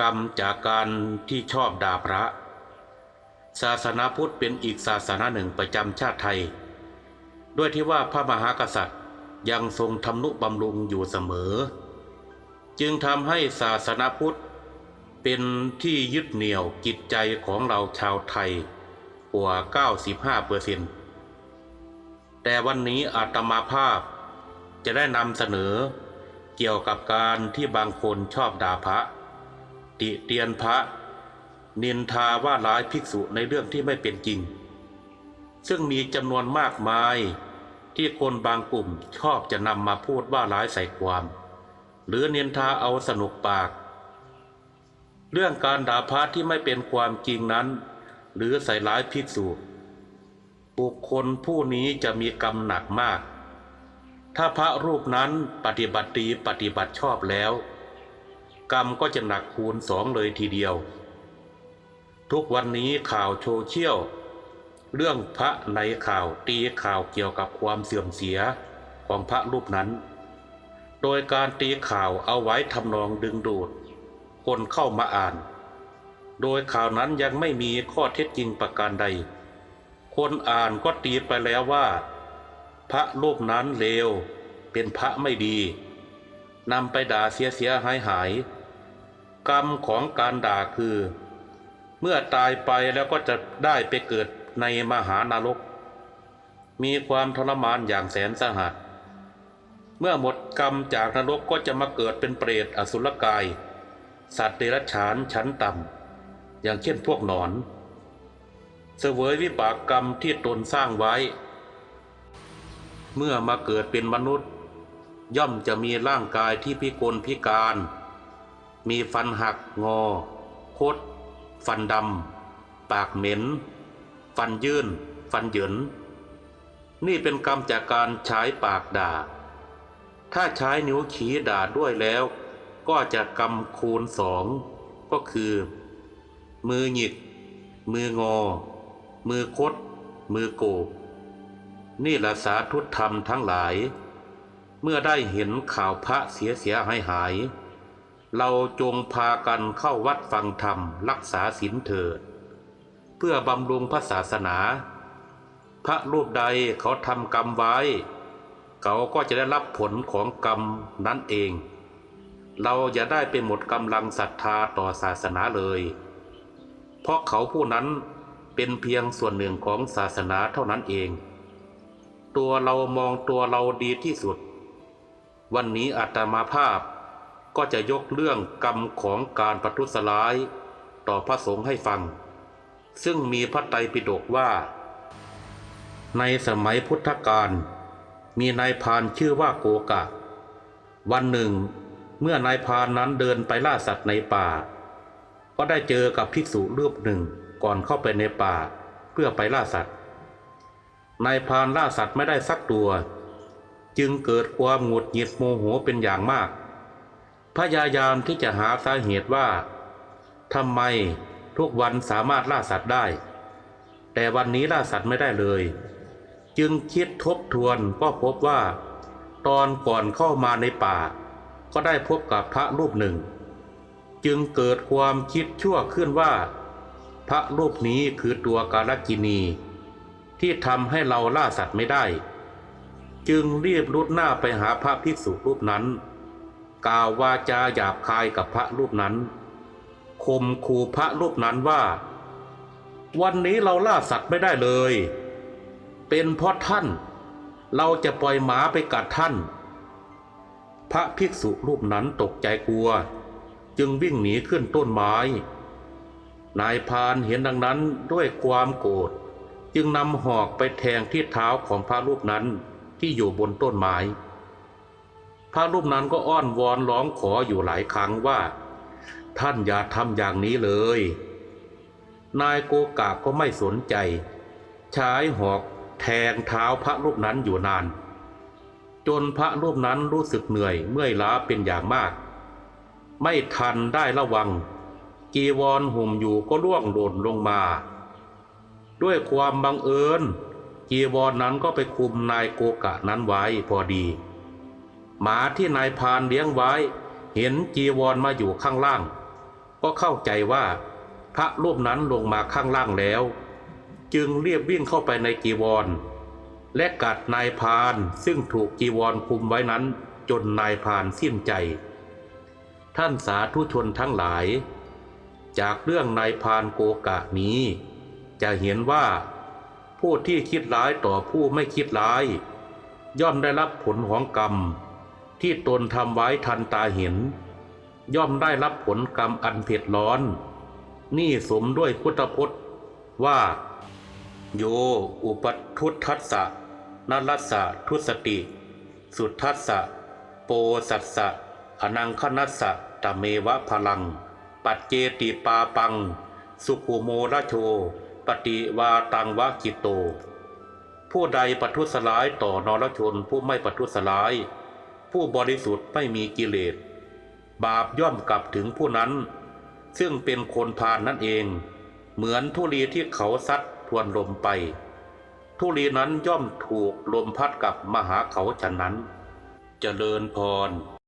กรรมจากการที่ชอบด่าพระ ศาสนาพุทธเป็นอีกศาสนาหนึ่งประจำชาติไทย ด้วยที่ว่าพระมหากษัตริย์ยังทรงทำนุบำรุงอยู่เสมอ จึงทำให้ศาสนาพุทธเป็นที่ยึดเหนี่ยวจิตใจของเราชาวไทยกว่า 95เปอร์เซ็นต์แต่วันนี้อาตมาภาพจะได้นำเสนอเกี่ยวกับการที่บางคนชอบด่าพระ ติเตียนพระนินทาว่าร้ายภิกษุในเรื่องที่ไม่เป็นจริง ซึ่งมีจำนวนมากมายที่คนบางกลุ่มชอบจะนำมาพูดว่าร้ายใส่ความ หรือเนินทาเอาสนุกปาก เรื่องการด่าพระที่ไม่เป็นความจริงนั้น หรือใส่ร้ายภิกษุบุคคลผู้นี้จะมีกรรมหนักมาก ถ้าพระรูปนั้นปฏิบัติดีปฏิบัติชอบแล้ว กรรมก็จะหนักคูณสองเลยทีเดียว ทุกวันนี้ข่าวโซเชียลเรื่องพระในข่าวตีข่าวเกี่ยวกับความเสื่อมเสียของพระรูปนั้น โดยการตีข่าวเอาไว้ทำนองดึงดูด คนเข้ามาอ่าน โดยข่าวนั้นยังไม่มีข้อเท็จจริงประการใด คนอ่านก็ตีไปแล้วว่า พระรูปนั้นเลวเป็นพระไม่ดี นำไปด่าเสียเสียหายหาย กรรมของการด่าคือ เมื่อตายไปแล้วก็จะได้ไปเกิดในมหานรก มีความทรมานอย่างแสนสาหัส เมื่อหมดกรรมจากนรกก็จะมาเกิดเป็นเปรตอสุรกาย สัตว์เดรัจฉานชั้นต่ำอย่างเช่นพวกหนอนเสวยวิบากกรรมที่ตนสร้างไว้ เมื่อมาเกิดเป็นมนุษย์ ย่อมจะมีร่างกายที่พิกลพิการ มีฟันหักงอ คด ฟันดำ ปากเหม็น ฟันยื่น ฟันเหยินนี่เป็นกรรมจากการใช้ปากด่า ถ้าใช้นิ้วขีด่าด้วยแล้ว ก็จะกรรมคูณสอง ก็คือ มือหงิก มืองอ มือคด มือโกบนี่แหละสาธุธรรมทั้งหลาย เมื่อได้เห็นข่าวพระเสียเสียหายหาย เราจงพากันเข้าวัดฟังธรรมรักษาศีลเถิด เพื่อบำรุงพระศาสนา พระรูปใดเขาทำกรรมไว้ เขาก็จะได้รับผลของกรรมนั้นเอง เราอย่าได้ไปหมดกำลังศรัทธาต่อศาสนาเลย เพราะเขาผู้นั้นเป็นเพียงส่วนหนึ่งของศาสนาเท่านั้นเอง ตัวเรามองตัวเราดีที่สุด วันนี้อาตมาภาพก็จะยกเรื่องกรรมของการประทุษร้าย ต่อพระสงฆ์ให้ฟัง ซึ่งมีพระไตรปิฎกว่า ในสมัยพุทธกาลมีนายพานชื่อว่าโกกะ วันหนึ่ง เมื่อนายพานนั้นเดินไปล่าสัตว์ในป่า ก็ได้เจอกับภิกษุรูปหนึ่งก่อนเข้าไปในป่าเพื่อไปล่าสัตว์นายพานล่าสัตว์ไม่ได้สักตัว จึงเกิดความหงุดหงิดโมโหเป็นอย่างมาก พยายามที่จะหาสาเหตุว่าทำไมทุกวันสามารถล่าสัตว์ได้ แต่วันนี้ล่าสัตว์ไม่ได้เลย จึงคิดทบทวนก็พบว่า ตอนก่อนเข้ามาในป่า ก็ได้พบกับพระรูปหนึ่ง จึงเกิดความคิดชั่วขึ้นว่า พระรูปนี้คือตัวกาลกินี ที่ทำให้เราล่าสัตว์ไม่ได้ จึงรีบรุดหน้าไปหาพระภิกษุรูปนั้น กล่าววาจาหยาบคายกับพระรูปนั้นคมคู่พระรูปนั้นว่า วันนี้เราล่าสัตว์ไม่ได้เลย เป็นเพราะท่าน เราจะปล่อยหมาไปกัดท่าน พระภิกษุรูปนั้นตกใจกลัว จึงวิ่งหนีขึ้นต้นไม้ นายพานเห็นดังนั้นด้วยความโกรธจึงนำหอกไปแทงที่เท้าของพระรูปนั้น ที่อยู่บนต้นไม้ พระรูปนั้นก็อ้อนวอนร้องขออยู่หลายครั้งว่า ท่านอย่าทำอย่างนี้เลย นายโกกาก็ไม่สนใจ ใช้หอกแทงเท้าพระรูปนั้นอยู่นาน จนพระรูปนั้นรู้สึกเหนื่อยเมื่อยล้าเป็นอย่างมาก ไม่ทันได้ระวังจีวรห่มอยู่ก็ร่วงหล่นลงมา ด้วยความบังเอิญ จีวรนนั้นก็ไปคุมนายโกกะนั้นไว้พอดี หมาที่นายพานเลี้ยงไว้ เห็นจีวรมาอยู่ข้างล่าง ก็เข้าใจว่า พระรูปนั้นลงมาข้างล่างแล้ว จึงเรียบวิ่งเข้าไปในจีวร และกัดนายพานซึ่งถูกจีวรคุมไว้นั้น จนนายพานสิ้นใจ ท่านสาธุชนทั้งหลาย จากเรื่องนายพานโกกะนี้ จะเห็นว่า ผู้ที่คิดร้ายต่อผู้ไม่คิดร้าย ย่อมได้รับผลของกรรม ที่ตนทำไว้ทันตาเห็น ย่อมได้รับผลกรรมอันเผ็ดร้อน นี่สมด้วยพุทธพจน์ว่า โยอุปทุทัสสะนรัสสะทุสติ สุทัสสะโปสัสสะอนังคนัสสะตะเมวะพลัง ปัจเจติปาปัง สุขุโมระโช ปฏิวาตังวะกิโต ผู้ใดปัทุสลายต่อนรชนผู้ไม่ปัทุสลาย ผู้บริสุทธิ์ไม่มีกิเลส บาปย่อมกลับถึงผู้นั้น ซึ่งเป็นคนพานนั่นเอง เหมือนทุลีที่เขาซัดทวนลมไป ทุลีนั้นย่อมถูกลมพัดกับมหาเขาฉะนั้นเจริญพร